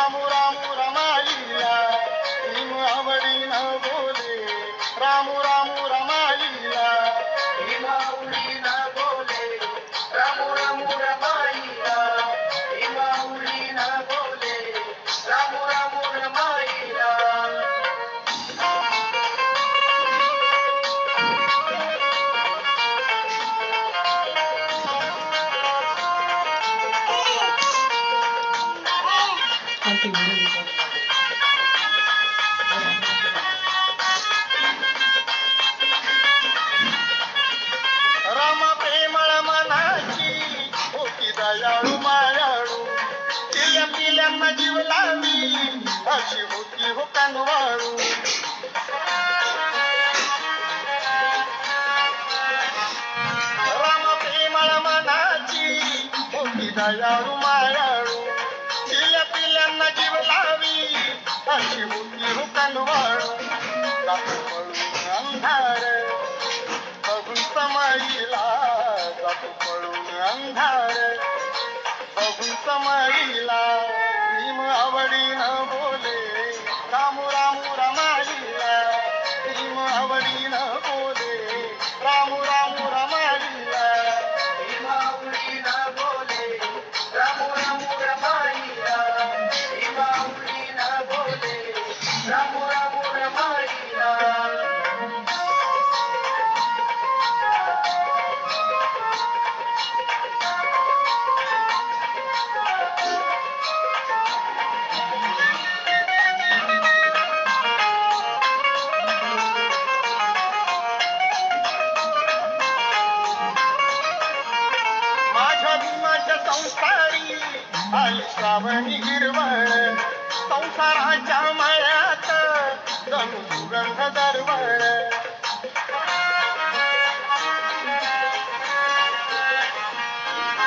रामू रामू राम प्रेमळ मनाची होती दयाळू मायाळू पिल्या पिल्यांना जीव लावी अशी होती हो कानवाळू. राम प्रेमळ मनाची होती दयाळू मायाळू समळीला जातो पळून अंधार. बघून समळीला भीम आवडीनं बोले श्रावणी हिरवळ संसाराच्या मळ्यात जणू सुगंध दरवळ.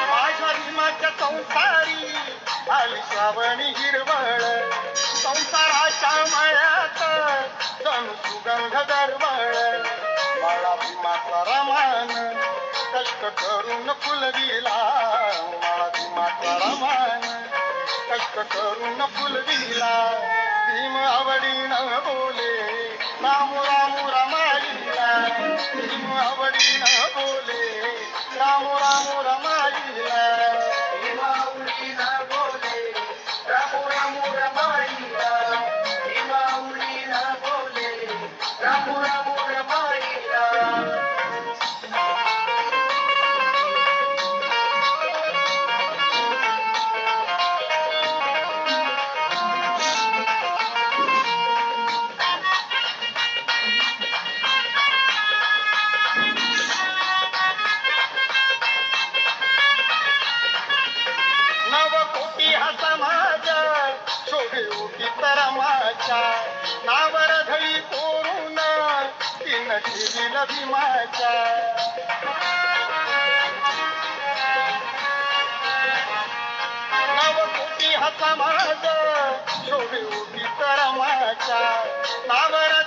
माझ्या भीमाच्या संसारी आली श्रावणी हिरवळ संसाराच्या मळ्यात जणू सुगंध दरवळ. मला भीमाचा रमान कष्ट करून फुलविला मला भीमाचा रमान कष्ट करून फुलविला भीम आवडीनं बोले रामू रामू रमाईला भीम आवडीनं बोले रामू रामू माझ्या नावर घडी तोरून तीन ठेवील भीमाच्या. नव कोटी हा शोभे उठी नावर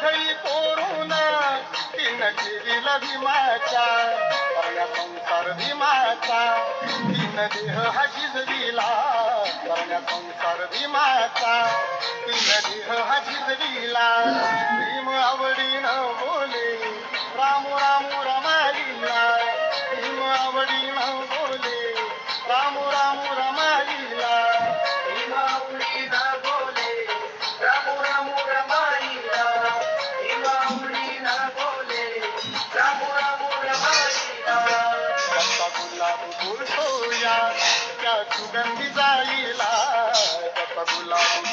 तीन भीमाच्या. संसार भीमाचा. तीन देह हा झिजविला करण्या संसार भीमाचा. तीन केला भीम आवडीनं बोले राम राम रमाईला भीम आवडीनं बोले राम रामू रमाईला भीमाऊलीना बोले राम रामू रमाईला भीमाऊलीना बोले राम राम रमाईला जसा गुलाब होया त्या सुगंधी जाईला जसा गुलाब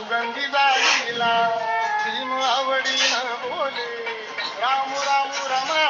सुगंधी जाईला भीम आवडीनं बोले राम राम रमा